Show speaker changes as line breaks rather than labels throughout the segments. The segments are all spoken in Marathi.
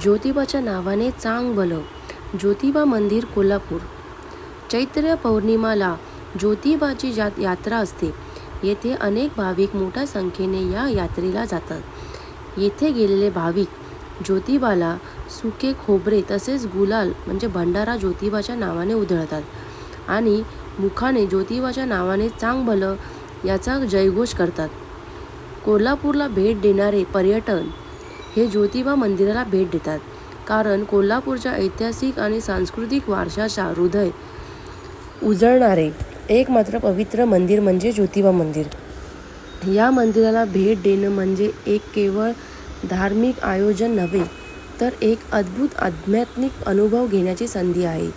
ज्योतिबाच्या नावाने चांग भलं ज्योतिबा मंदिर कोल्हापूर. चैत्र पौर्णिमाला ज्योतिबाची जा यात्रा असते येथे अनेक भाविक मोठ्या संख्येने या यात्रेला जातात. येथे गेलेले भाविक ज्योतिबाला सुके खोबरे तसेच गुलाल म्हणजे भंडारा ज्योतिबाच्या नावाने उधळतात आणि मुखाने ज्योतिबाच्या नावाने चांग भलं याचा जयघोष करतात. कोल्हापूरला भेट देणारे पर्यटन हे ज्योतिबा मंदिराला भेट देतात. कारण कोल्हापूरच्या ऐतिहासिक आणि सांस्कृतिक वारशाच्या हृदय उजळणारे एकमात्र पवित्र मंदिर म्हणजे ज्योतिबा मंदिर. या मंदिराला भेट देणं म्हणजे एक केवळ धार्मिक आयोजन नव्हे तर एक अद्भुत आध्यात्मिक अनुभव घेण्याची संधी आहे.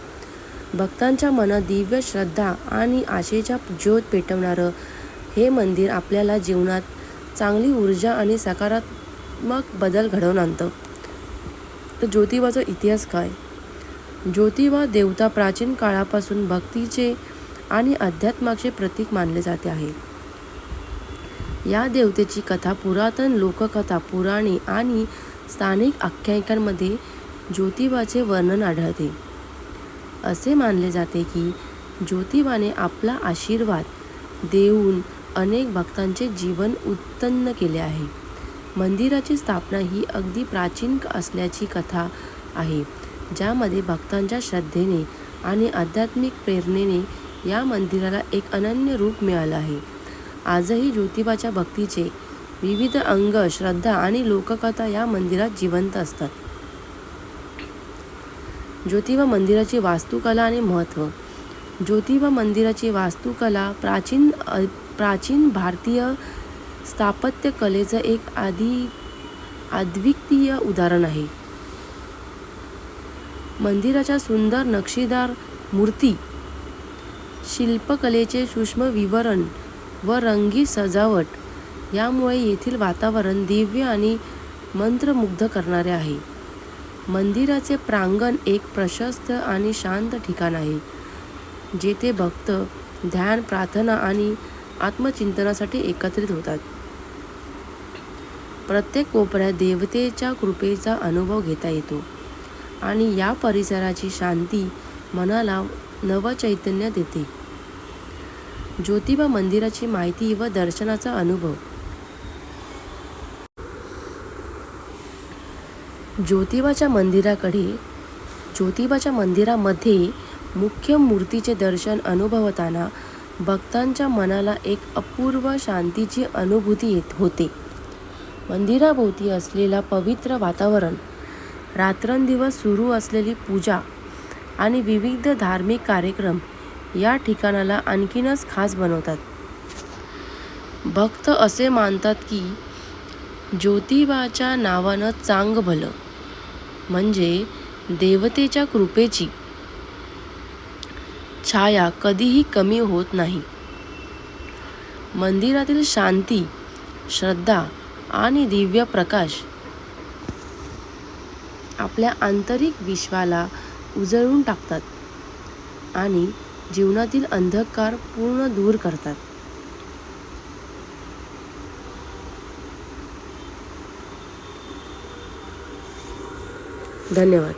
भक्तांच्या मनात दिव्य श्रद्धा आणि आशेच्या ज्योत पेटवणारं हे मंदिर आपल्याला जीवनात चांगली ऊर्जा आणि सकारात्मक मग बदल घडवून आणतं. तर ज्योतिबाचा इतिहास काय? ज्योतिबा देवता प्राचीन काळापासून भक्तीचे आणि अध्यात्माचे प्रतीक मानले जाते आहे. या देवतेची कथा पुरातन लोककथा पुराणे आणि स्थानिक आख्यायिकांमध्ये ज्योतिबाचे वर्णन आढळते. असे मानले जाते की ज्योतिबाने आपला आशीर्वाद देऊन अनेक भक्तांचे जीवन उत्पन्न केले आहे. मंदिराची स्थापना ही अगदी प्राचीन असल्याची कथा आहे ज्यामध्ये भक्तांच्या श्रद्धेने आणि आध्यात्मिक प्रेरणेने या मंदिराला एक अनन्य रूप मिळालं आहे. आजही ज्योतिबाच्या भक्तीचे विविध अंग श्रद्धा आणि लोककथा या मंदिरात जिवंत असतात. ज्योतिबा मंदिराची वास्तुकला आणि महत्त्व. ज्योतिबा मंदिराची वास्तुकला प्राचीन प्राचीन भारतीय स्थापत्यकलेचं एक आधी अद्वितीय उदाहरण आहे. मंदिराच्या सुंदर नक्षीदार मूर्ती शिल्पकलेचे सूक्ष्म विवरण व रंगी सजावट यामुळे येथील वातावरण दिव्य आणि मंत्रमुग्ध करणारे आहे. मंदिराचे प्रांगण एक प्रशस्त आणि शांत ठिकाण आहे जेथे भक्त ध्यान प्रार्थना आणि आत्मचिंतनासाठी एकत्रित होतात. प्रत्येक कोपऱ्यात देवतेच्या कृपेचा अनुभव घेता येतो. आणि या परिसराची शांती मनाला नवचैतन्य देते. ज्योतिबा मंदिराची माहिती व दर्शनाचा अनुभव. ज्योतिबाच्या मंदिराकडे ज्योतिबाच्या मंदिरामध्ये मुख्य मूर्तीचे दर्शन अनुभवताना भक्तांच्या मनाला एक अपूर्व शांतीची अनुभूती येत होते. मंदिराभोवती असलेला पवित्र वातावरण रात्रंदिवस सुरू असलेली पूजा आणि विविध धार्मिक कार्यक्रम या ठिकाणाला आणखीनच खास बनवतात. भक्त असे मानतात की ज्योतिबाच्या नावानं चांग भलं म्हणजे देवतेच्या कृपेची. छाया कधीही कमी होत नाही. मंदिरातील शांती श्रद्धा आणि दिव्य प्रकाश. आपल्या आंतरिक विश्वाला उजळून टाकतात आणि जीवनातील अंधकार पूर्ण दूर करतात. धन्यवाद.